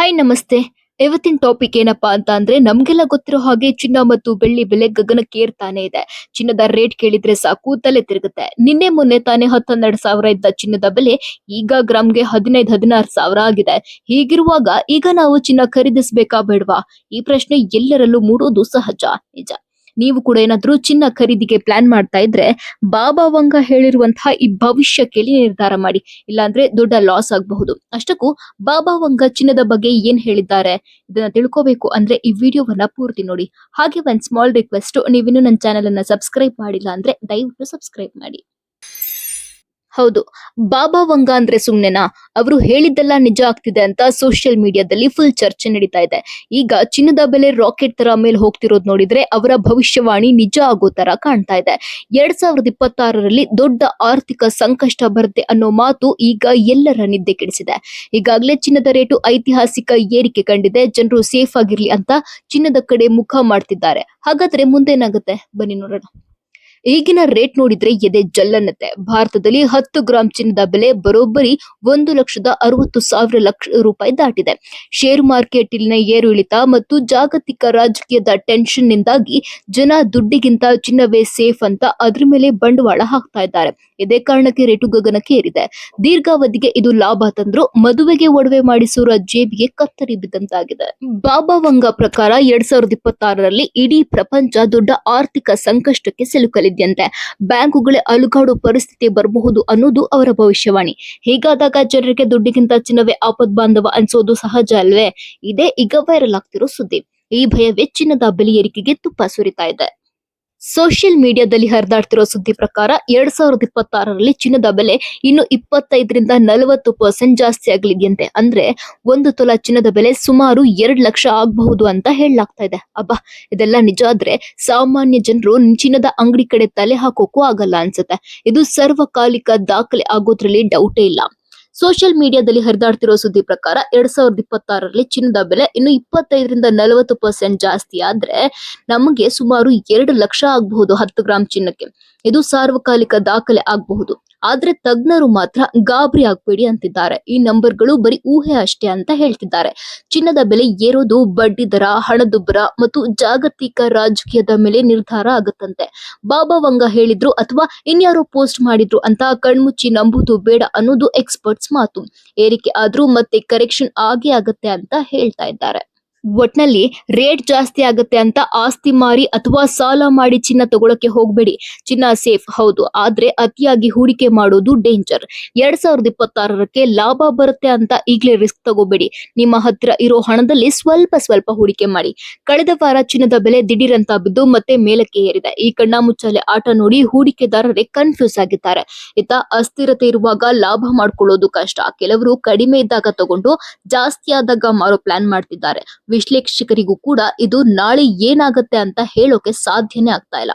Hi ನಮಸ್ತೆ. ಇವತ್ತಿನ topic ಏನಪ್ಪಾ ಅಂತ ಅಂದ್ರೆ ನಮ್ಗೆಲ್ಲ ಗೊತ್ತಿರೋ ಹಾಗೆ ಚಿನ್ನ ಮತ್ತು ಬೆಳ್ಳಿ ಬೆಲೆ ಗಗನಕ್ಕೆ ಏರ್ತಾನೆ ಇದೆ. ಚಿನ್ನದ ರೇಟ್ ಕೇಳಿದ್ರೆ ಸಾಕು, ತಲೆ ತಿರುಗುತ್ತೆ. ನಿನ್ನೆ ಮೊನ್ನೆ ತಾನೇ ಹತ್ತನ್ನೆರಡು ಸಾವಿರ ಇದ್ದ ಚಿನ್ನದ ಬೆಲೆ ಈಗ ಗ್ರಾಮ್ಗೆ ಹದಿನೈದು, ಹದಿನಾರು ಸಾವಿರ ಆಗಿದೆ. ಹೀಗಿರುವಾಗ ಈಗ ನಾವು ಚಿನ್ನ ಖರೀದಿಸ್ಬೇಕಾ ಬೇಡವಾ? ಈ ಪ್ರಶ್ನೆ ಎಲ್ಲರಲ್ಲೂ ಮೂಡೋದು ಸಹಜ, ನಿಜ. ನೀವು ಕೂಡ ಏನಾದ್ರೂ ಚಿನ್ನ ಖರೀದಿಗೆ ಪ್ಲಾನ್ ಮಾಡ್ತಾ ಇದ್ರೆ ಬಾಬಾ ವಂಗ ಹೇಳಿರುವಂತಹ ಈ ಭವಿಷ್ಯ ಕೇಳಿ ನಿರ್ಧಾರ ಮಾಡಿ, ಇಲ್ಲಾಂದ್ರೆ ದೊಡ್ಡ ಲಾಸ್ ಆಗಬಹುದು. ಅಷ್ಟಕ್ಕೂ ಬಾಬಾ ವಂಗ ಚಿನ್ನದ ಬಗ್ಗೆ ಏನ್ ಹೇಳಿದ್ದಾರೆ ಇದನ್ನ ತಿಳ್ಕೋಬೇಕು ಅಂದ್ರೆ ಈ ವಿಡಿಯೋವನ್ನ ಪೂರ್ತಿ ನೋಡಿ. ಹಾಗೆ ಒಂದ್ ಸ್ಮಾಲ್ ರಿಕ್ವೆಸ್ಟ್ ನೀವಿನ್ನೂ ನನ್ನ ಚಾನೆಲ್ ಅನ್ನ ಸಬ್ಸ್ಕ್ರೈಬ್ ಮಾಡಿಲ್ಲ ಅಂದ್ರೆ ದಯವಿಟ್ಟು ಸಬ್ಸ್ಕ್ರೈಬ್ ಮಾಡಿ. ಹೌದು. ಬಾಬಾ ವಂಗ ಅಂದ್ರೆ ಸುಮ್ನೆನಾ? ಅವರು ಹೇಳಿದ್ದೆಲ್ಲ ನಿಜ ಆಗ್ತಿದೆ ಅಂತ ಸೋಷಿಯಲ್ ಮೀಡಿಯಾದಲ್ಲಿ ಫುಲ್ ಚರ್ಚೆ ನಡೀತಾ ಇದೆ. ಈಗ ಚಿನ್ನದ ಬೆಲೆ ರಾಕೆಟ್ ತರ ಮೇಲೆ ಹೋಗ್ತಿರೋದು ನೋಡಿದ್ರೆ ಅವರ ಭವಿಷ್ಯವಾಣಿ ನಿಜ ಆಗೋ ತರ ಕಾಣ್ತಾ ಇದೆ. ಎರಡ್ ಸಾವಿರದ ಇಪ್ಪತ್ತಾರರಲ್ಲಿ ದೊಡ್ಡ ಆರ್ಥಿಕ ಸಂಕಷ್ಟ ಬರುತ್ತೆ ಅನ್ನೋ ಮಾತು ಈಗ ಎಲ್ಲರ ನಿದ್ದೆ ಕೆಡಿಸಿದೆ. ಈಗಾಗಲೇ ಚಿನ್ನದ ರೇಟು ಐತಿಹಾಸಿಕ ಏರಿಕೆ ಕಂಡಿದೆ. ಜನರು ಸೇಫ್ ಆಗಿರ್ಲಿ ಅಂತ ಚಿನ್ನದ ಕಡೆ ಮುಖ ಮಾಡ್ತಿದ್ದಾರೆ. ಹಾಗಾದ್ರೆ ಮುಂದೇನಾಗುತ್ತೆ? ಬನ್ನಿ ನೋಡೋಣ. ಈಗಿನ ರೇಟ್ ನೋಡಿದ್ರೆ ಎದೆ ಜಲ್ಲನ್ನತ್ತೆ. ಭಾರತದಲ್ಲಿ ಹತ್ತು ಗ್ರಾಂ ಚಿನ್ನದ ಬೆಲೆ ಬರೋಬ್ಬರಿ ಒಂದು ಲಕ್ಷದ ಅರವತ್ತು ಸಾವಿರ ಲಕ್ಷ ರೂಪಾಯಿ ದಾಟಿದೆ. ಷೇರು ಮಾರ್ಕೆಟ್ನ ಏರು ಇಳಿತ ಮತ್ತು ಜಾಗತಿಕ ರಾಜಕೀಯದ ಟೆನ್ಷನ್ ನಿಂದಾಗಿ ಜನ ದುಡ್ಡಿಗಿಂತ ಚಿನ್ನವೇ ಸೇಫ್ ಅಂತ ಅದ್ರ ಮೇಲೆ ಬಂಡವಾಳ ಹಾಕ್ತಾ ಇದ್ದಾರೆ. ಇದೇ ಕಾರಣಕ್ಕೆ ರೇಟು ಗಗನಕ್ಕೆ ಏರಿದೆ. ದೀರ್ಘಾವಧಿಗೆ ಇದು ಲಾಭ ತಂದ್ರು ಮದುವೆಗೆ ಒಡವೆ ಮಾಡಿಸೋರ ಜೇಬಿಗೆ ಕತ್ತರಿ ಬಿದ್ದಂತಾಗಿದೆ. ಬಾಬಾ ವಂಗ ಪ್ರಕಾರ ಎರಡ್ ಸಾವಿರದ ಇಪ್ಪತ್ತಾರರಲ್ಲಿ ಇಡೀ ಪ್ರಪಂಚ ದೊಡ್ಡ ಆರ್ಥಿಕ ಸಂಕಷ್ಟಕ್ಕೆ ಸಿಲುಕಲಿದ್ಯಂತೆ ಬ್ಯಾಂಕುಗಳೇ ಅಲುಗಾಡೋ ಪರಿಸ್ಥಿತಿ ಬರಬಹುದು ಅನ್ನೋದು ಅವರ ಭವಿಷ್ಯವಾಣಿ. ಹೀಗಾದಾಗ ಜನರಿಗೆ ದುಡ್ಡಿಗಿಂತ ಚಿನ್ನವೇ ಆಪದ್ ಬಾಂಧವ ಅನ್ಸೋದು ಸಹಜ ಅಲ್ವೇ? ಇದೇ ಈಗ ವೈರಲ್ ಆಗ್ತಿರೋ ಸುದ್ದಿ. ಈ ಭಯವೇ ಚಿನ್ನದ ಬೆಲೆ ಏರಿಕೆಗೆ ತುಪ್ಪ ಸುರಿತಾ ಇದೆ. ಸೋಷಿಯಲ್ ಮೀಡಿಯಾದಲ್ಲಿ ಹರಿದಾಡ್ತಿರೋ ಸುದ್ದಿ ಪ್ರಕಾರ ಎರಡ್ ಸಾವಿರದ ಇಪ್ಪತ್ತಾರರಲ್ಲಿ ಚಿನ್ನದ ಬೆಲೆ ಇನ್ನು ಇಪ್ಪತ್ತೈದರಿಂದ ನಲವತ್ತು ಪರ್ಸೆಂಟ್ ಜಾಸ್ತಿ ಆಗಲಿದೆಯಂತೆ. ಅಂದ್ರೆ ಒಂದು ತೊಲ ಚಿನ್ನದ ಬೆಲೆ ಸುಮಾರು ಎರಡು ಲಕ್ಷ ಆಗಬಹುದು ಅಂತ ಹೇಳಲಾಗ್ತಾ ಇದೆ. ಅಬ್ಬಾ, ಇದೆಲ್ಲ ನಿಜ ಆದ್ರೆ ಸಾಮಾನ್ಯ ಜನರು ಚಿನ್ನದ ಅಂಗಡಿ ಕಡೆ ತಲೆ ಹಾಕೋಕು ಆಗಲ್ಲ ಅನ್ಸುತ್ತೆ. ಇದು ಸರ್ವಕಾಲಿಕ ದಾಖಲೆ ಆಗೋದ್ರಲ್ಲಿ ಡೌಟೇ ಇಲ್ಲ. ಸೋಷಿಯಲ್ ಮೀಡಿಯಾದಲ್ಲಿ ಹರಿದಾಡ್ತಿರೋ ಸುದ್ದಿ ಪ್ರಕಾರ ಎರಡ್ ಸಾವಿರದ ಇಪ್ಪತ್ತಾರರಲ್ಲಿ ಚಿನ್ನದ ಬೆಲೆ ಇನ್ನು ಇಪ್ಪತ್ತೈದರಿಂದ ನಲವತ್ತು ಪರ್ಸೆಂಟ್ ಜಾಸ್ತಿ ಆದ್ರೆ ನಮಗೆ ಸುಮಾರು ಎರಡು ಲಕ್ಷ ಆಗಬಹುದು ಹತ್ತು ಗ್ರಾಂ ಚಿನ್ನಕ್ಕೆ. ಇದು ಸಾರ್ವಕಾಲಿಕ ದಾಖಲೆ ಆಗಬಹುದು. ಆದ್ರೆ ತಜ್ಞರು ಮಾತ್ರ ಗಾಬರಿ ಆಗ್ಬೇಡಿ ಅಂತಿದ್ದಾರೆ. ಈ ನಂಬರ್ಗಳು ಬರೀ ಊಹೆ ಅಷ್ಟೇ ಅಂತ ಹೇಳ್ತಿದ್ದಾರೆ. ಚಿನ್ನದ ಬೆಲೆ ಏರೋದು, ಬಡ್ಡಿ ದರ, ಹಣದುಬ್ಬರ ಮತ್ತು ಜಾಗತಿಕ ರಾಜಕೀಯದ ಮೇಲೆ ನಿರ್ಧಾರ ಆಗುತ್ತಂತೆ. ಬಾಬಾ ವಂಗ ಹೇಳಿದ್ರು ಅಥವಾ ಇನ್ಯಾರೋ ಪೋಸ್ಟ್ ಮಾಡಿದ್ರು ಅಂತ ಕಣ್ಮುಚ್ಚಿ ನಂಬುದು ಬೇಡ ಅನ್ನೋದು ಎಕ್ಸ್ಪರ್ಟ್ಸ್ ಮಾತು. ಏರಿಕೆ ಆದ್ರೂ ಮತ್ತೆ ಕರೆಕ್ಷನ್ ಆಗೇ ಆಗತ್ತೆ ಅಂತ ಹೇಳ್ತಾ ಇದ್ದಾರೆ. ಒಟ್ನಲ್ಲಿ ರೇಟ್ ಜಾಸ್ತಿ ಆಗುತ್ತೆ ಅಂತ ಆಸ್ತಿ ಮಾರಿ ಅಥವಾ ಸಾಲ ಮಾಡಿ ಚಿನ್ನ ತಗೊಳಕ್ಕೆ ಹೋಗ್ಬೇಡಿ. ಚಿನ್ನ ಸೇಫ್, ಹೌದು. ಆದ್ರೆ ಅತಿಯಾಗಿ ಹೂಡಿಕೆ ಮಾಡೋದು ಡೇಂಜರ್ ಎರಡ್ ಸಾವಿರದ ಇಪ್ಪತ್ತಾರಕ್ಕೆ ಲಾಭ ಬರುತ್ತೆ ಅಂತ ಈಗಲೇ ರಿಸ್ಕ್ ತಗೋಬೇಡಿ. ನಿಮ್ಮ ಹತ್ತಿರ ಇರೋ ಹಣದಲ್ಲಿ ಸ್ವಲ್ಪ ಸ್ವಲ್ಪ ಹೂಡಿಕೆ ಮಾಡಿ. ಕಳೆದ ವಾರ ಚಿನ್ನದ ಬೆಲೆ ದಿಢೀರಂತ ಬಿದ್ದು ಮತ್ತೆ ಮೇಲಕ್ಕೆ ಏರಿದೆ. ಈ ಕಣ್ಣಾಮುಚ್ಚಾಲೆ ಆಟ ನೋಡಿ ಹೂಡಿಕೆದಾರರೇ ಕನ್ಫ್ಯೂಸ್ ಆಗಿದ್ದಾರೆ. ಇತ್ತ ಅಸ್ಥಿರತೆ ಇರುವಾಗ ಲಾಭ ಮಾಡ್ಕೊಳ್ಳೋದು ಕಷ್ಟ. ಕೆಲವರು ಕಡಿಮೆ ಇದ್ದಾಗ ತಗೊಂಡು ಜಾಸ್ತಿ ಆದಾಗ ಮಾರೋ ಪ್ಲಾನ್ ಮಾಡ್ತಿದ್ದಾರೆ. ವಿಶ್ಲೇಷಕರಿಗೂ ಕೂಡ ಇದು ನಾಳೆ ಏನಾಗುತ್ತೆ ಅಂತ ಹೇಳೋಕೆ ಸಾಧ್ಯನೇ ಆಗ್ತಾ ಇಲ್ಲ.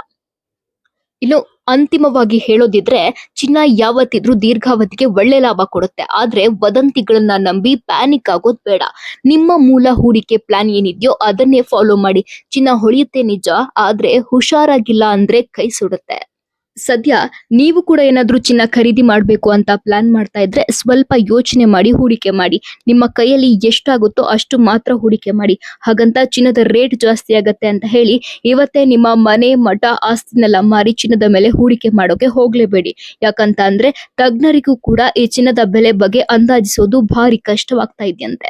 ಇನ್ನು ಅಂತಿಮವಾಗಿ ಹೇಳೋದಿದ್ರೆ, ಚಿನ್ನ ಯಾವತ್ತಿದ್ರೂ ದೀರ್ಘಾವಧಿಗೆ ಒಳ್ಳೆ ಲಾಭ ಕೊಡುತ್ತೆ. ಆದ್ರೆ ವದಂತಿಗಳನ್ನ ನಂಬಿ ಪ್ಯಾನಿಕ್ ಆಗೋದು ಬೇಡ. ನಿಮ್ಮ ಮೂಲ ಹೂಡಿಕೆ ಪ್ಲಾನ್ ಏನಿದೆಯೋ ಅದನ್ನೇ ಫಾಲೋ ಮಾಡಿ. ಚಿನ್ನ ಹೊಳೆಯುತ್ತೆ ನಿಜ, ಆದ್ರೆ ಹುಷಾರಾಗಿಲ್ಲ ಅಂದ್ರೆ ಕೈ ಸುಡುತ್ತೆ. ಸದ್ಯ ನೀವು ಕೂಡ ಏನಾದರೂ ಚಿನ್ನ ಖರೀದಿ ಮಾಡಬೇಕು ಅಂತ ಪ್ಲಾನ್ ಮಾಡ್ತಾ ಇದ್ರೆ ಸ್ವಲ್ಪ ಯೋಚನೆ ಮಾಡಿ, ಹೂಡಿಕೆ ಮಾಡಿ. ನಿಮ್ಮ ಕೈಯಲ್ಲಿ ಎಷ್ಟಾಗುತ್ತೋ ಅಷ್ಟು ಮಾತ್ರ ಹೂಡಿಕೆ ಮಾಡಿ. ಹಾಗಂತ ಚಿನ್ನದ ರೇಟ್ ಜಾಸ್ತಿ ಆಗತ್ತೆ ಅಂತ ಹೇಳಿ ಇವತ್ತೇ ನಿಮ್ಮ ಮನೆ ಮಠ ಆಸ್ತಿನೆಲ್ಲ ಮಾರಿ ಚಿನ್ನದ ಮೇಲೆ ಹೂಡಿಕೆ ಮಾಡೋಕೆ ಹೋಗ್ಲೇಬೇಡಿ. ಯಾಕಂತ ಅಂದ್ರೆ ತಜ್ಞರಿಗೂ ಕೂಡ ಈ ಚಿನ್ನದ ಬೆಲೆ ಬಗ್ಗೆ ಅಂದಾಜಿಸೋದು ಭಾರಿ ಕಷ್ಟವಾಗ್ತಾ ಇದೆಯಂತೆ.